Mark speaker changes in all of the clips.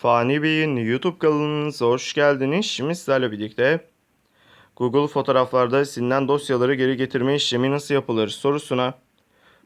Speaker 1: Fani Bey'in YouTube kanalınıza hoş geldiniz. Şimdi sizlerle birlikte Google fotoğraflarda silinen dosyaları geri getirme işlemi nasıl yapılır sorusuna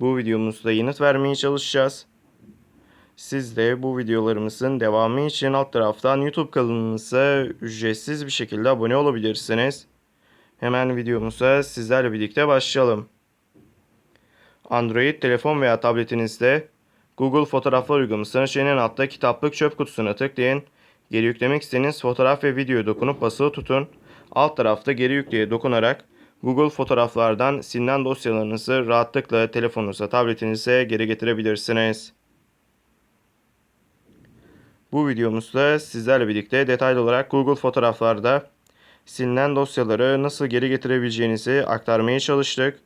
Speaker 1: bu videomuzda yanıt vermeye çalışacağız. Siz de bu videolarımızın devamı için alt taraftan YouTube kanalımıza ücretsiz bir şekilde abone olabilirsiniz. Hemen videomuza sizlerle birlikte başlayalım. Android telefon veya tabletinizde Google Fotoğraflar uygulamasının en altta kitaplık çöp kutusuna tıklayın. Geri yüklemek istediğiniz fotoğraf ve videoyu dokunup basılı tutun. Alt tarafta geri yükleye dokunarak Google Fotoğraflardan silinen dosyalarınızı rahatlıkla telefonunuza, tabletinize geri getirebilirsiniz. Bu videomuzda sizlerle birlikte detaylı olarak Google Fotoğraflarda silinen dosyaları nasıl geri getirebileceğinizi aktarmaya çalıştık.